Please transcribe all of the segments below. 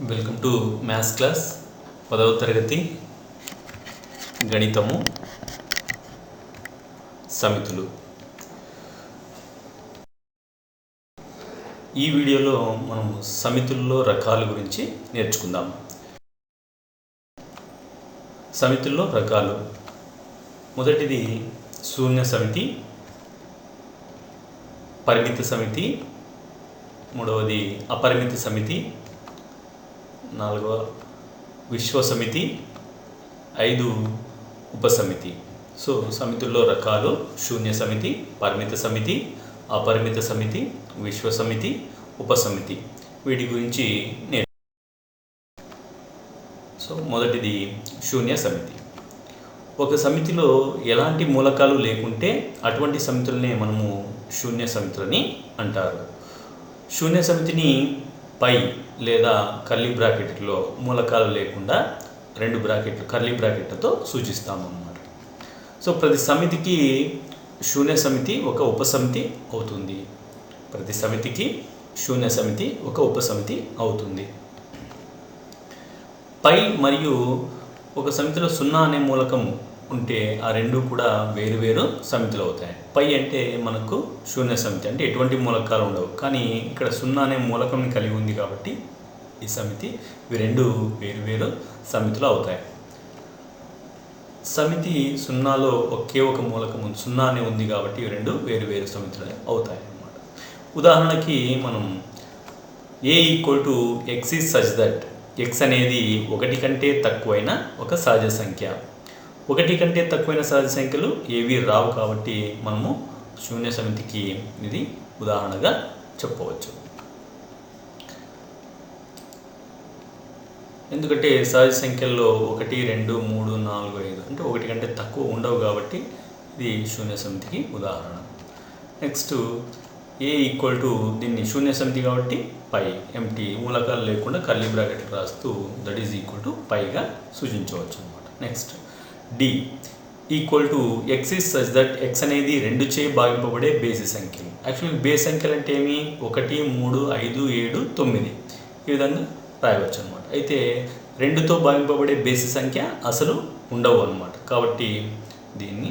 Welcome to maths class పదవ తరగతి గణితము సమితులు. ఈ వీడియోలో మనం సమితుల్లో రకాల గురించి నేర్చుకుందాం. సమితుల్లో రకాలు. మొదటిది శూన్య సమితి పరిమిత సమితి మూడవది అపరిమిత సమితి నాలుగవ విశ్వసమితి ఐదు ఉపసమితి. సో సమితుల్లో రకాలు శూన్య సమితి పరిమిత సమితి అపరిమిత సమితి విశ్వసమితి ఉపసమితి. వీటి గురించి నేను సో మొదటిది శూన్య సమితి. ఒక సమితిలో ఎలాంటి మూలకాలు లేకుంటే అటువంటి సమితులనే మనము శూన్య సమితులని అంటారు. శూన్య సమితిని పై లేదా కర్లీ బ్రాకెట్లో మూలకాలు లేకుండా రెండు బ్రాకెట్లు కర్లీ బ్రాకెట్లతో సూచిస్తాము అన్నమాట సో ప్రతి సమితికి శూన్య సమితి ఒక ఉపసమితి అవుతుంది. ప్రతి సమితికి శూన్య సమితి ఒక ఉపసమితి అవుతుంది. పై మరియు ఒక సమితిలో సున్నా అనే మూలకం ఉంటే ఆ రెండు కూడా వేరు వేరు సమితులు అవుతాయి. పై అంటే మనకు శూన్య సమితి అంటే ఎటువంటి మూలకాలు ఉండవు. కానీ ఇక్కడ సున్నా అనే మూలకం కలిగి ఉంది కాబట్టి ఈ సమితి ఇవి రెండు వేరు వేరు సమితులు అవుతాయి. సమితి సున్నాలో ఒకే ఒక మూలకం ఉంది ఉంది కాబట్టి ఇవి రెండు వేరు వేరు సమితులు అవుతాయి అన్నమాట. ఉదాహరణకి మనం A equal to x is such that x అనేది ఒకటి కంటే తక్కువైన ఒక సహజ సంఖ్య. ఒకటి కంటే తక్కువైన సహజ సంఖ్యలు ఏవి రావు కాబట్టి మనము శూన్య సమితికి ఇది ఉదాహరణగా చెప్పవచ్చు. ఎందుకంటే సహజ సంఖ్యల్లో ఒకటి రెండు మూడు నాలుగు ఐదు అంటే ఒకటి కంటే తక్కువ ఉండవు కాబట్టి ఇది శూన్య సమితికి ఉదాహరణ. నెక్స్ట్ ఏ ఈక్వల్ టు దీన్ని శూన్య సమితి కాబట్టి పై ఎంటీ మూలకాలు లేకుండా కర్లీ బ్రాకెట్ రాస్తూ దట్ ఈజ్ ఈక్వల్ టు పైగా సూచించవచ్చు అనమాట next D equal to x is such that x అనేది రెండు చే భాగింపబడే బేసి సంఖ్యలు. యాక్చువల్లీ బేస్ సంఖ్యలు అంటే ఏమి? ఒకటి మూడు ఐదు ఏడు తొమ్మిది. ఈ విధంగా రాయవచ్చు అనమాట అయితే రెండుతో భావింపబడే బేసి సంఖ్య అసలు ఉండవు అనమాట కాబట్టి దీన్ని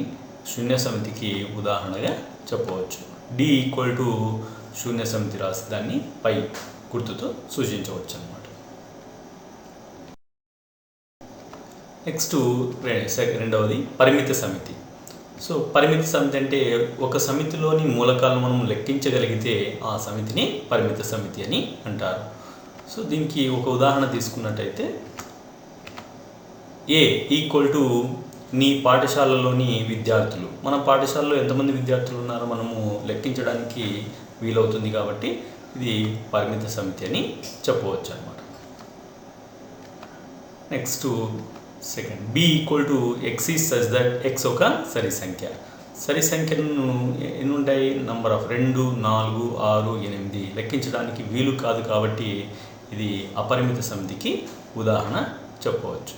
శూన్య సమితికి ఉదాహరణగా చెప్పవచ్చు. డి ఈక్వల్ టు శూన్య సమితి రాసి దాన్ని పై గుర్తుతో సూచించవచ్చు అనమాట నెక్స్ట్ రెండవది పరిమిత సమితి. సో పరిమిత సమితి అంటే ఒక సమితిలోని మూలకాలను మనం లెక్కించగలిగితే ఆ సమితిని పరిమిత సమితి అని అంటారు. సో దీనికి ఒక ఉదాహరణ తీసుకున్నట్టయితే ఏ ఈక్వల్ టు నీ పాఠశాలలోని విద్యార్థులు. మన పాఠశాలలో ఎంతమంది విద్యార్థులు ఉన్నారో మనము లెక్కించడానికి వీలవుతుంది కాబట్టి ఇది పరిమిత సమితి అని చెప్పవచ్చు అనమాట next second B equal to x is such that x ఒక సరి సంఖ్య. సరి సంఖ్యను ఎన్ని ఉంటాయి నంబర్ ఆఫ్ రెండు నాలుగు ఆరు ఎనిమిది. లెక్కించడానికి వీలు కాదు కాబట్టి ఇది అపరిమిత సమితికి ఉదాహరణ చెప్పవచ్చు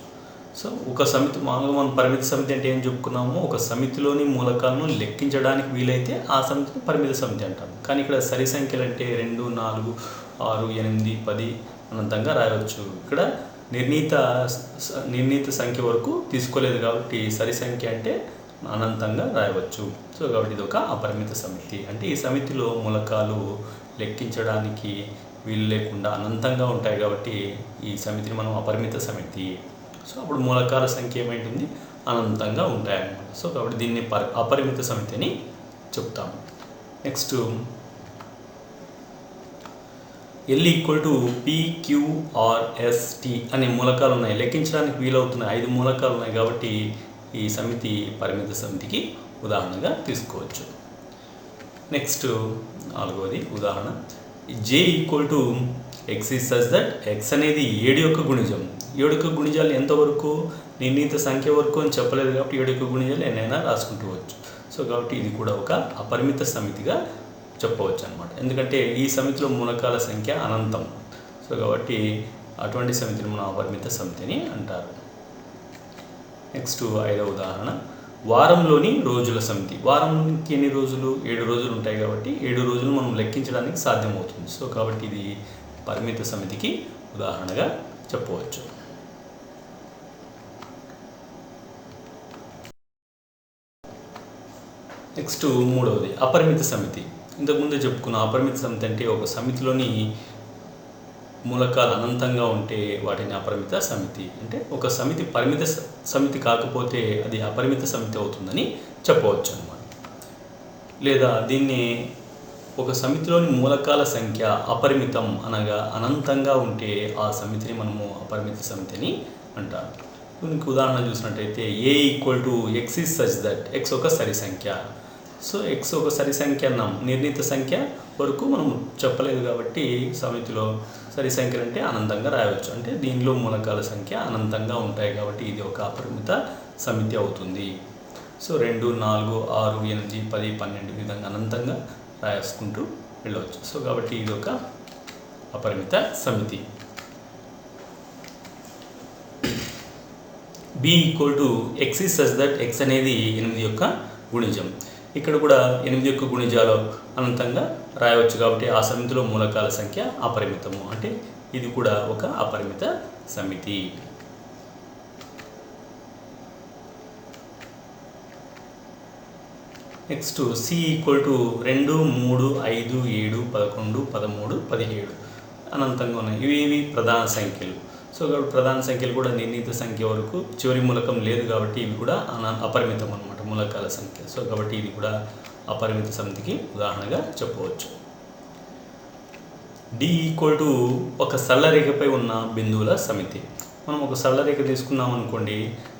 సో ఒక సమితి మామూలుగా మనం పరిమిత సమితి అంటే ఏం చెప్పుకున్నాము ఒక సమితిలోని మూలకాలను లెక్కించడానికి వీలైతే ఆ సమితిని పరిమిత సమితి అంటాం. కానీ ఇక్కడ సరి సంఖ్యలు అంటే రెండు నాలుగు ఆరు ఎనిమిది పది అనంతంగా రాయవచ్చు. ఇక్కడ నిర్ణీత నిర్ణీత సంఖ్య వరకు తీసుకోలేదు కాబట్టి సరి సంఖ్య అంటే అనంతంగా రాయవచ్చు. సో కాబట్టి ఇది ఒక అపరిమిత సమితి. అంటే ఈ సమితిలో మూలకాలు లెక్కించడానికి వీలు లేకుండా అనంతంగా ఉంటాయి కాబట్టి ఈ సమితిని మనం అపరిమిత సమితి. సో అప్పుడు మూలకాల సంఖ్య ఏమైంటుంది? అనంతంగా ఉంటాయన్నమాట. సో కాబట్టి దీన్ని పరి అపరిమిత సమితి అని చెప్తాము. Next. L equal to P Q R S T అనే మూలకాలు ఉన్నాయి. లెక్కించడానికి వీలవుతున్నాయి ఐదు మూలకాలు ఉన్నాయి కాబట్టి ఈ సమితి పరిమిత సమితికి ఉదాహరణగా తీసుకోవచ్చు. నెక్స్ట్ నాలుగవది ఉదాహరణ. J equal to x is such that x అనేది ఏడు యొక్క గుణిజం. ఏడు యొక్క గుణిజాలు ఎంతవరకు నిర్ణీత సంఖ్య వరకు అని చెప్పలేదు కాబట్టి ఏడు యొక్క గుణిజాలు ఎన్నైనా రాసుకుంటూ వచ్చు. సో కాబట్టి ఇది కూడా ఒక అపరిమిత సమితిగా చెప్పవచ్చు అనమాట ఎందుకంటే ఈ సమితిలో మూలకాల సంఖ్య అనంతం. సో కాబట్టి అటువంటి సమితిని మనం అపరిమిత సమితి అని అంటారు. నెక్స్ట్ ఐదవ ఉదాహరణ. వారంలోని రోజుల సమితి. వారంకి ఎన్ని రోజులు? ఏడు రోజులు ఉంటాయి కాబట్టి ఏడు రోజులు మనం లెక్కించడానికి సాధ్యమవుతుంది. సో కాబట్టి ఇది పరిమిత సమితికి ఉదాహరణగా చెప్పవచ్చు. నెక్స్ట్ మూడవది అపరిమిత సమితి. ఇంతకుముందే చెప్పుకున్న అపరిమిత సమితి అంటే ఒక సమితిలోని మూలకాలు అనంతంగా ఉంటే వాటిని అపరిమిత సమితి. అంటే ఒక సమితి పరిమిత సమితి కాకపోతే అది అపరిమిత సమితి అవుతుందని చెప్పవచ్చు అనమాట లేదా దీన్ని ఒక సమితిలోని మూలకాల సంఖ్య అపరిమితం అనగా అనంతంగా ఉంటే ఆ సమితిని మనము అపరిమిత సమితి అని అంటారు. దీనికి ఉదాహరణ చూసినట్టయితే A equal to x is such that x ఒక సరి సంఖ్య. సో ఎక్స్ ఒక సరి సంఖ్య అన్నాం నిర్ణీత సంఖ్య వరకు మనం చెప్పలేదు కాబట్టి సమితిలో సరి సంఖ్యలు అంటే అనంతంగా రాయవచ్చు. అంటే దీనిలో మూలకాల సంఖ్య అనంతంగా ఉంటాయి కాబట్టి ఇది ఒక అపరిమిత సమితి అవుతుంది. సో రెండు నాలుగు ఆరు ఎనిమిది పది పన్నెండు విధంగా అనంతంగా రాసుకుంటూ వెళ్ళవచ్చు. సో కాబట్టి ఇది ఒక అపరిమిత సమితి. B equal to x is such that x అనేది ఎనిమిది యొక్క గుణిజం ఇక్కడ కూడా ఎనిమిది యొక్క గుణిజాలు అనంతంగా రాయవచ్చు కాబట్టి ఆ సమితిలో మూలకాల సంఖ్య అపరిమితము. అంటే ఇది కూడా ఒక అపరిమిత సమితి. నెక్స్ట్ సి ఈక్వల్ టు రెండు మూడు ఐదు ఏడు పదకొండు పదమూడు పదిహేడు. అనంతంగా ఉన్నాయి. ఇవి ప్రధాన సంఖ్యలు. సో ప్రధాన సంఖ్యలు కూడా నిర్ణీత సంఖ్య వరకు చివరి మూలకం లేదు కాబట్టి ఇవి కూడా అన అపరిమితం అనమాట మూలకాల సంఖ్య. సో కాబట్టి ఇది కూడా అపరిమిత సమితికి ఉదాహరణగా చెప్పవచ్చు డి ఈక్వల్ టు ఒక సల్లరేఖపై ఉన్న బిందువుల సమితి. మనం ఒక సల్లరేఖ తీసుకున్నాం అనుకోండి.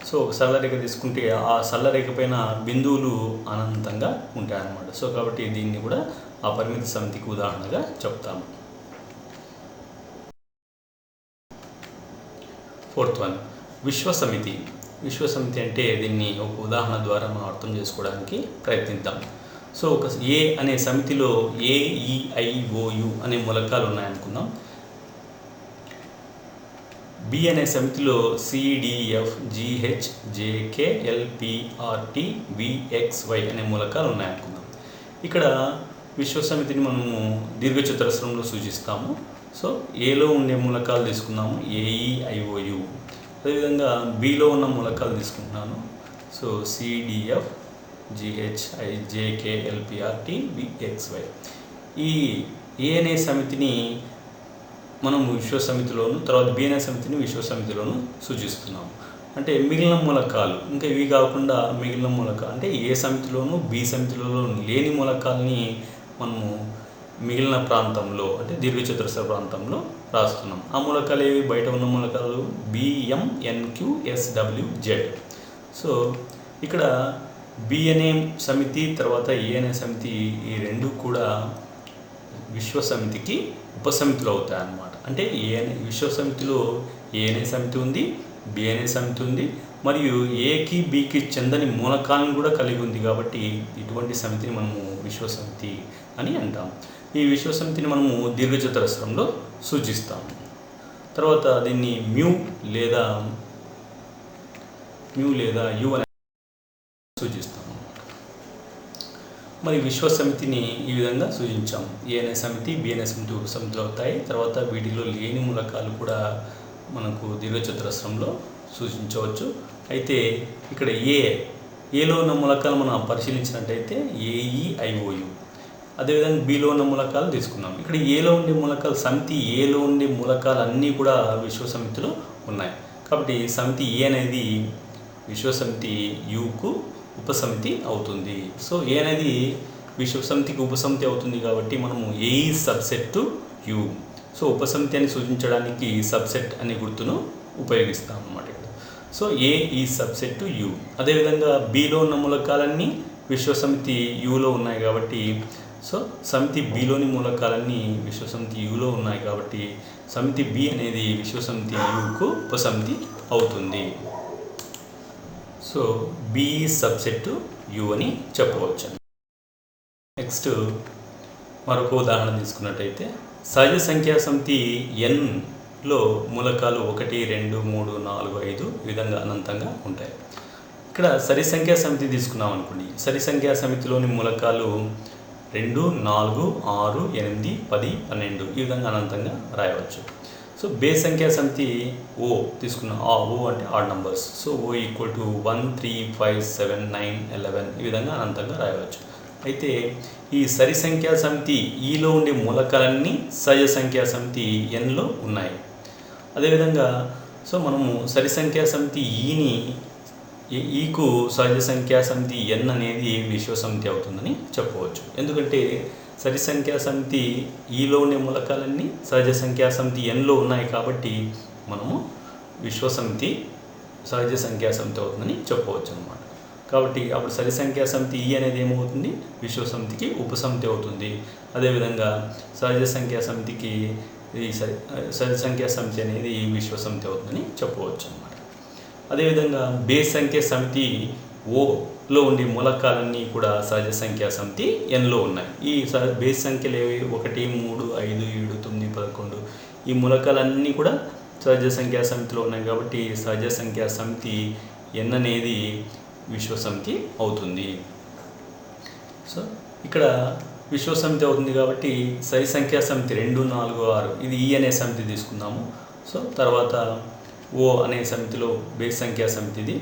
సో ఒక సల్లరేఖ తీసుకుంటే ఆ సల్లరేఖ పైన బిందువులు అనంతంగా ఉంటాయన్నమాట. సో కాబట్టి దీన్ని కూడా అపరిమిత సమితికి ఉదాహరణగా చెప్తాము. Fourth one విశ్వసమితి. విశ్వసమితి అంటే దీన్ని ఒక ఉదాహరణ ద్వారా మనం అర్థం చేసుకోవడానికి ప్రయత్నిద్దాం. సో ఒక ఏ అనే సమితిలో ఏఈఐఓయు అనే మూలకాలు ఉన్నాయనుకుందాం. బి అనే సమితిలో CDF GH JK LPRT VXY అనే మూలకాలు ఉన్నాయనుకుందాం. ఇక్కడ విశ్వసమితిని మనము దీర్ఘచతురస్రంలో సూచిస్తాము. సో ఏలో ఉండే మూలకాలు తీసుకుందాము. ఏఈఐఓయు అదేవిధంగా బిలో ఉన్న మూలకాలు తీసుకుంటున్నాను. So CDF GHI JK BXY ఈ ఏఎన్ఏ సమితిని మనం విశ్వసమితిలోను తర్వాత బిఎన్ఏ సమితిని విశ్వసమితిలోను సూచిస్తున్నాం అంటే మిగిలిన మూలకాలు ఇంకా ఇవి కాకుండా మిగిలిన మూలకాలు అంటే ఏ సమితిలోను బి సమితిలోనూ లేని మూలకాలని మనము మిగిలిన ప్రాంతంలో అంటే దీర్ఘచతురస్ర ప్రాంతంలో రాస్తున్నాం. ఆ మూలకాలు ఏవి? బయట ఉన్న మూలకాలు బిఎంఎన్క్యూఎస్డబ్ల్యూజెడ్ సో ఇక్కడ బి అనే సమితి తర్వాత ఏ అనే సమితి ఈ రెండు కూడా విశ్వసమితికి ఉపసమితులు అవుతాయి అన్నమాట అంటే ఏ అనే విశ్వసమితిలో ఏ అనే సమితి ఉంది బి అనే సమితి ఉంది మరియు ఏకి బికి చెందని మూలకాలను కూడా కలిగి ఉంది కాబట్టి ఇటువంటి సమితిని మనము విశ్వసమితి అని అంటాం. ఈ విశ్వసమితిని మనము దీర్ఘచతురస్రంలో సూచిస్తాము తర్వాత దీన్ని మ్యూ లేదా మ్యూ లేదా యు అని సూచిస్తాము మరి విశ్వసమితిని ఈ విధంగా సూచించాం. ఏ అనే సమితి బిఎన్ఏ సమితి ఉపసమితులు అవుతాయి. తర్వాత వీటిలో లేని మూలకాలు కూడా మనకు దీర్ఘచతురస్రంలో సూచించవచ్చు. అయితే ఇక్కడ ఏ ఏలో ఉన్న మూలకాలు మనం పరిశీలించినట్టయితే ఏఈఐఓయు అదేవిధంగా బిలో ఉన్న మూలకాలు తీసుకున్నాం. ఇక్కడ ఏలో ఉండే మూలకాలు సమితి ఏలో ఉండే మూలకాలు అన్నీ కూడా విశ్వసమితిలో ఉన్నాయి. కాబట్టి సమితి ఏ అనేది విశ్వసమితి యుకు ఉపసమితి అవుతుంది. సో ఏ అనేది విశ్వసమితికి ఉపసమితి అవుతుంది కాబట్టి మనము A subset to U so ఉపసమితి అని సూచించడానికి సబ్సెట్ అనే గుర్తును ఉపయోగిస్తాం అన్నమాట సో ఏ ఈ సబ్సెట్ టు యు అదేవిధంగా బిలో ఉన్న మూలకాలన్నీ విశ్వసమితి యులో ఉన్నాయి కాబట్టి సో సమితి బిలోని మూలకాలన్నీ విశ్వసమితి యులో ఉన్నాయి కాబట్టి సమితి బి అనేది విశ్వసమితి యుకు ఉపసమితి అవుతుంది. సో బి సబ్సెట్ యు అని చెప్పవచ్చు నెక్స్ట్ మరొక ఉదాహరణ తీసుకున్నట్టయితే సహజ సంఖ్యా సమితి ఎన్లో మూలకాలు ఒకటి రెండు మూడు నాలుగు ఐదు ఈ విధంగా అనంతంగా ఉంటాయి. ఇక్కడ సరి సంఖ్యా సమితి తీసుకున్నాం అనుకోండి సరి సంఖ్యా సమితిలోని మూలకాలు రెండు నాలుగు ఆరు ఎనిమిది పది పన్నెండు ఈ విధంగా అనంతంగా రాయవచ్చు. సో బేస్ సంఖ్యా సమితి ఓ తీసుకున్న ఆ ఓ అంటే odd numbers so O equal to one three five seven nine eleven ఈ విధంగా అనంతంగా రాయవచ్చు. అయితే ఈ సరి సంఖ్యా సమితి e ఈలో ఉండే మూలకాలన్నీ సహజ సంఖ్యా సమితి ఎన్లో ఉన్నాయి. అదేవిధంగా సో మనము సరి సంఖ్యా సమితి e ఈని ఈకు సహజ సంఖ్యా సమితి ఎన్ అనేది విశ్వ సమితి అవుతుందని చెప్పవచ్చు. ఎందుకంటే సరి సంఖ్యా సమితి ఈలో ఉండే మూలకాలన్నీ సహజ సంఖ్యా సమితి ఎన్లో ఉన్నాయి కాబట్టి మనము విశ్వ సమితి సహజ సంఖ్యా సమితి అవుతుందని చెప్పవచ్చు అనమాట కాబట్టి అప్పుడు సరి సంఖ్యా సమితి ఈ అనేది ఏమవుతుంది? విశ్వ సమితికి ఉపసమితి అవుతుంది. అదేవిధంగా సహజ సంఖ్యా సమితికి ఈ సరి సహజ సంఖ్యా సమితి అనేది విశ్వ సమితి అవుతుందని చెప్పవచ్చు అనమాట అదేవిధంగా బేస్ సంఖ్య సమితి ఓలో ఉండే మూలకాలన్నీ కూడా సహజ సంఖ్యా సమితి ఎన్లో ఉన్నాయి. ఈ బేస్ సంఖ్యలు ఏవి? ఒకటి మూడు ఐదు ఏడు తొమ్మిది పదకొండు ఈ మూలకాలన్నీ కూడా సహజ సంఖ్యా సమితిలో ఉన్నాయి కాబట్టి సహజ సంఖ్యా సమితి ఎన్ అనేది విశ్వసమితి అవుతుంది. సో ఇక్కడ విశ్వసమితి అవుతుంది కాబట్టి సరి సంఖ్యా సమితి రెండు నాలుగు ఆరు ఇది ఈ అనే సమితి తీసుకుందాము. సో తర్వాత ఓ అనే సమితిలో బేస్ సంఖ్యా సమితిది.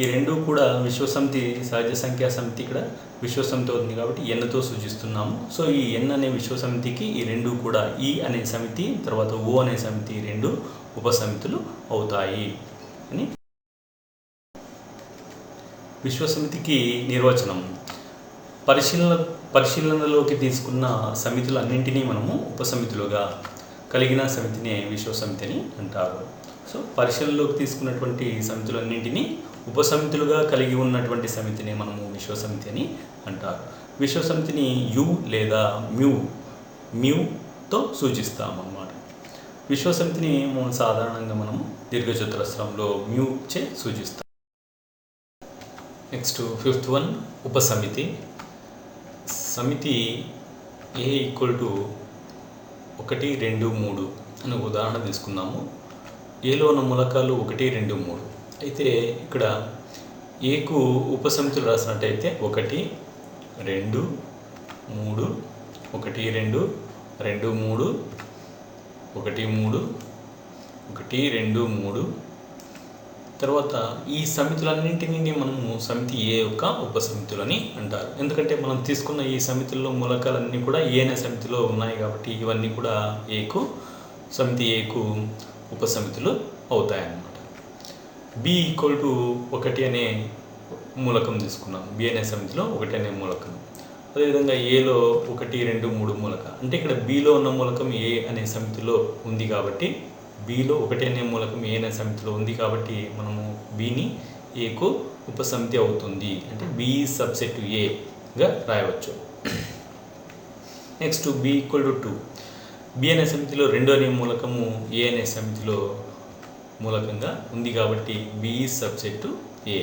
ఈ రెండు కూడా విశ్వసమితి సహజ సంఖ్యా సమితి ఇక్కడ విశ్వసమితి అవుతుంది కాబట్టి ఎన్తో సూచిస్తున్నాము. సో ఈ ఎన్ అనే విశ్వసమితికి ఈ రెండు కూడా ఈ అనే సమితి తర్వాత ఓ అనే సమితి రెండు ఉపసమితులు అవుతాయి అని విశ్వసమితికి నిర్వచనం. పరిశీలన పరిశీలనలోకి తీసుకున్న సమితులన్నింటినీ మనము ఉపసమితులుగా కలిగిన సమితినే విశ్వసమితి అని అంటారు. సో పరిశీలనలోకి తీసుకున్నటువంటి సమితులన్నింటినీ ఉపసమితులుగా కలిగి ఉన్నటువంటి సమితిని మనము విశ్వసమితి అని అంటారు. విశ్వసమితిని యు లేదా మ్యూ మ్యూతో సూచిస్తాం అన్నమాట విశ్వసమితిని మనం సాధారణంగా మనము దీర్ఘచతురస్రంలో మ్యూ చే సూచిస్తాం. నెక్స్ట్ ఫిఫ్త్ వన్ ఉపసమితి. సమితి ఏ ఈక్వల్ టు ఒకటి రెండు మూడు అని ఉదాహరణ తీసుకుందాము. ఏలో ఉన్న మూలకాలు ఒకటి రెండు మూడు. అయితే ఇక్కడ ఏకు ఉపసమితులు రాసినట్టయితే ఒకటి రెండు మూడు ఒకటి రెండు రెండు మూడు ఒకటి మూడు ఒకటి రెండు మూడు. తర్వాత ఈ సమితులన్నింటినీ మనము సమితి ఏ యొక్క ఉపసమితులని అంటారు. ఎందుకంటే మనం తీసుకున్న ఈ సమితుల్లో మూలకాలన్నీ కూడా ఏ అనే సమితిలో ఉన్నాయి కాబట్టి ఇవన్నీ కూడా ఏకు సమితి ఏకు ఉపసమితులు అవుతాయన్నమాట. బి ఈక్వల్ టు ఒకటి అనే మూలకం తీసుకున్నాం. బి అనే సమితిలో ఒకటి అనే మూలకం. అదేవిధంగా ఏలో ఒకటి రెండు మూడు మూలక. అంటే ఇక్కడ బిలో ఉన్న మూలకం ఏ అనే సమితిలో ఉంది కాబట్టి బిలో ఒకటి అనే మూలకం ఏ అనే సమితిలో ఉంది కాబట్టి మనము బిని ఏకు ఉపసమితి అవుతుంది. అంటే బి సబ్సెట్ ఏగా రాయవచ్చు. Next B equal to two B and A సమితిలో రెండు అనే మూలకము ఏ అనే సమితిలో మూలకంగా ఉంది కాబట్టి బిఈ సబ్జెక్టు ఏ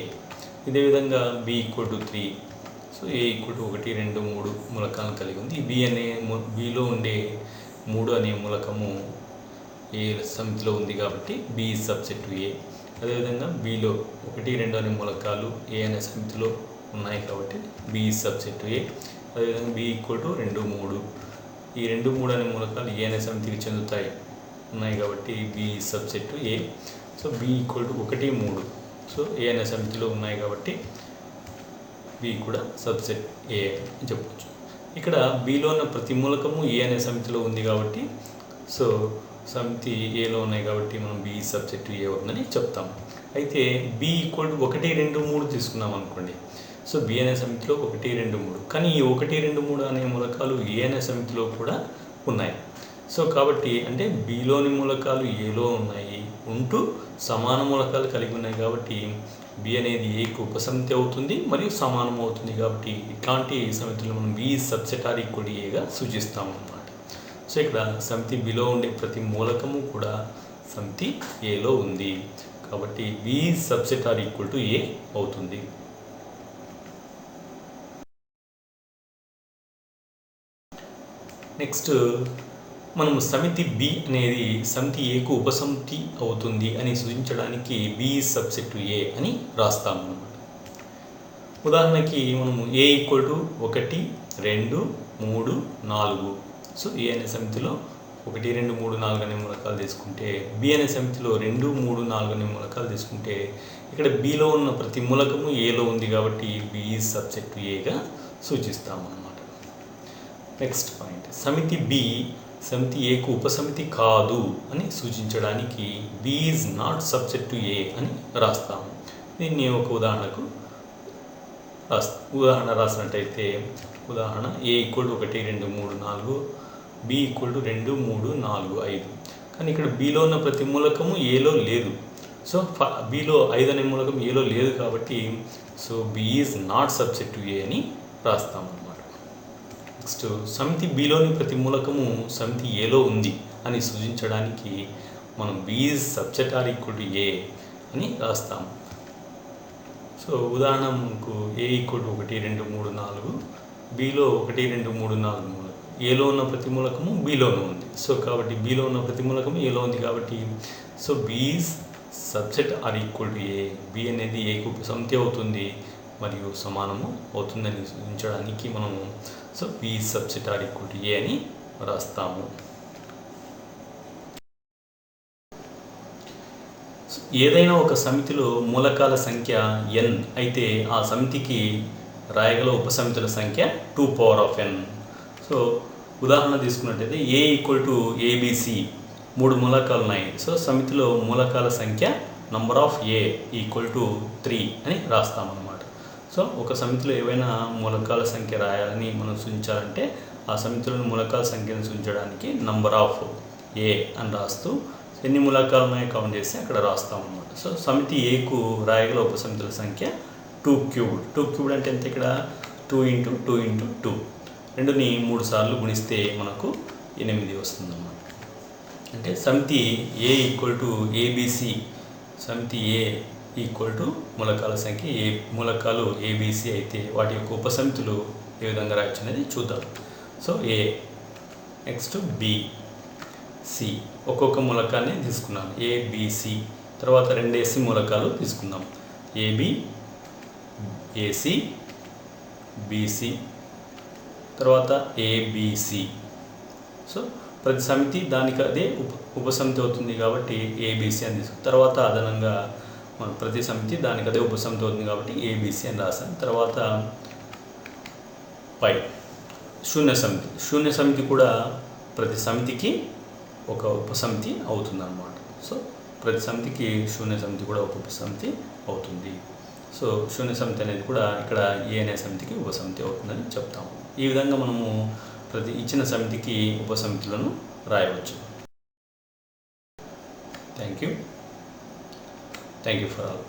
ఇదే విధంగా B equal to three so A equal to ఒకటి రెండు మూడు మూలకాలను కలిగి ఉంది. బి అనే బిలో ఉండే మూడు అనే మూలకము ఏ సమితిలో ఉంది కాబట్టి బి సబ్జెక్టు ఏ అదేవిధంగా బిలో ఒకటి రెండు అనే మూలకాలు ఏ అనే సమితిలో ఉన్నాయి కాబట్టి బి సబ్జెక్టు ఏ అదేవిధంగా బి ఈక్వల్ టు రెండు మూడు. ఈ రెండు మూడు అనే మూలకాలు ఏ అనే సమితికి చెందుతాయి. ఉన్నాయి కాబట్టి B subset A so B equal to ఒకటి మూడు. సో ఏ అనే సమితిలో ఉన్నాయి కాబట్టి బి కూడా సబ్సెట్ ఏ అని చెప్పవచ్చు ఇక్కడ బిలో ఉన్న ప్రతి మూలకము ఏ అనే సమితిలో ఉంది కాబట్టి సో సమితి ఏలో ఉన్నాయి కాబట్టి మనం బి సబ్జెక్టు ఏ అవుతుందని చెప్తాం. అయితే బి ఈక్వల్ టు ఒకటి రెండు మూడు తీసుకున్నాం అనుకోండి. సో బి సమితిలో ఒకటి రెండు మూడు. కానీ ఈ ఒకటి రెండు మూడు అనే మూలకాలు ఏ అనే సమితిలో కూడా ఉన్నాయి. సో కాబట్టి అంటే బిలోని మూలకాలు ఏలో ఉన్నాయి. ఉంటూ సమాన మూలకాలు కలిగి ఉన్నాయి కాబట్టి బి అనేది ఏకి ఉపసమితి అవుతుంది మరియు సమానం అవుతుంది కాబట్టి ఇట్లాంటి సమితులు మనం బి సబ్సెట్ ఆర్ ఈక్వల్ ఏగా సూచిస్తాం అన్నమాట. సో ఇక్కడ సమితి బిలో ఉండే ప్రతి మూలకము కూడా సమితి ఏలో ఉంది. కాబట్టి B subset or equal to A అవుతుంది. నెక్స్ట్ మనము సమితి బి అనేది సమితి ఏకు ఉపసమితి అవుతుంది అని సూచించడానికి బి సబ్సెట్ ఏ అని రాస్తాము అనమాట ఉదాహరణకి మనము ఏ ఈక్వల్ టు ఒకటి రెండు మూడు నాలుగు. సో ఏ అనే సమితిలో ఒకటి రెండు మూడు నాలుగు అనే మూలకాలు తీసుకుంటే బి అనే సమితిలో రెండు మూడు నాలుగు అనే మూలకాలు తీసుకుంటే ఇక్కడ బిలో ఉన్న ప్రతి మూలకము ఏలో ఉంది కాబట్టి బి ఈజ్ సబ్జెక్ట్ ఏగా సూచిస్తామన్నమాట నెక్స్ట్ పాయింట్ సమితి బి సమితి ఏకు ఉపసమితి కాదు అని సూచించడానికి B is not subject to A అని రాస్తాము దీన్ని ఒక ఉదాహరణకు రాస్ ఉదాహరణ రాసినట్టయితే ఉదాహరణ ఏ ఈక్వల్ ఒకటి రెండు మూడు నాలుగు బి ఈక్వల్ టు రెండు మూడు నాలుగు ఐదు. కానీ ఇక్కడ బిలో ఉన్న ప్రతి మూలకము ఏలో లేదు. సో ఫ బిలో ఐదు అనే మూలకం ఏలో లేదు కాబట్టి so B is not subject to A అని రాస్తాము నెక్స్ట్ సమితి బిలోని ప్రతి మూలకము సమితి ఏలో ఉంది అని సూచించడానికి మనం B is subject or equal to A అని రాస్తాం. సో ఉదాహరణకు ఏ ఈక్వల్ టు ఒకటి రెండు మూడు నాలుగు బిలో ఒకటి రెండు మూడు నాలుగు మూలకం ఏలో ఉన్న ప్రతి మూలకము బిలోనూ ఉంది. సో కాబట్టి బిలో ఉన్న ప్రతి మూలకము ఏలో ఉంది కాబట్టి so B's subject or equal to A B అనేది ఏకు సమితి అవుతుంది మరియు సమానము అవుతుందని సూచించడానికి మనము so P subject or equal to A అని రాస్తాము. ఏదైనా ఒక సమితిలో మూలకాల సంఖ్య ఎన్ అయితే ఆ సమితికి రాయగల ఉపసమితుల సంఖ్య two power of N so ఉదాహరణ తీసుకున్నట్టయితే ఏ ఈక్వల్ టు ఏబిసి మూడు మూలకాలు ఉన్నాయి. సో సమితిలో మూలకాల సంఖ్య number of A equal to three అని రాస్తామన్నమాట సో ఒక సమితిలో ఏవైనా మూలకాల సంఖ్య రాయాలని మనం సూచించాలంటే ఆ సమితిలోని మూలకాల సంఖ్యను సూచించడానికి నంబర్ ఆఫ్ ఏ అని రాస్తూ ఎన్ని మూలకాలు ఉన్నాయో కౌంట్ చేసి అక్కడ రాస్తాం అన్నమాట. సో సమితి ఏకు రాయగల ఉపసమితుల సంఖ్య టూ క్యూబ్డ్ టూ క్యూబ్డ్ అంటే ఎంత ఇక్కడ? Two into two into two రెండుని మూడు సార్లు గుణిస్తే మనకు ఎనిమిది వస్తుందన్నమాట. అంటే సమితి ఏ ఈక్వల్ టు ఏబిసి సమితి ఏ ఈక్వల్ టు మూలకాల సంఖ్య ఏ మూలకాలు ఏబిసి అయితే వాటి యొక్క ఉపసమితులు ఏ విధంగా రాయొచ్చనేది చూద్దాం. So A next B C ఒక్కొక్క మూలకాన్ని తీసుకున్నాం ఏబిసి తర్వాత రెండు ఏసీ మూలకాలు తీసుకుందాం. A B A C B C తర్వాత ఏబిసి సో ప్రతి సమితి దానికి అదే ఉప ఉపసమితి అవుతుంది కాబట్టి ఏబిసి అని తీసుకు తర్వాత అదనంగా ప్రతి సమితి దానికి అదే ఉపసమితి అవుతుంది కాబట్టి ఏబీసీ అని రాశాను. తర్వాత పై శూన్య సమితి. శూన్య సమితి కూడా ప్రతి సమితికి ఒక ఉపసమితి అవుతుందన్నమాట. సో ప్రతి సమితికి శూన్య సమితి కూడా ఒక ఉపసమితి అవుతుంది. సో శూన్య సమితి అనేది కూడా ఇక్కడ ఏ అనే సమితికి ఉపసమితి అవుతుందని చెప్తాము. ఈ విధంగా మనము ప్రతి ఇచ్చిన సమితికి ఉపసమితులను రాయవచ్చు. Thank you thank you for all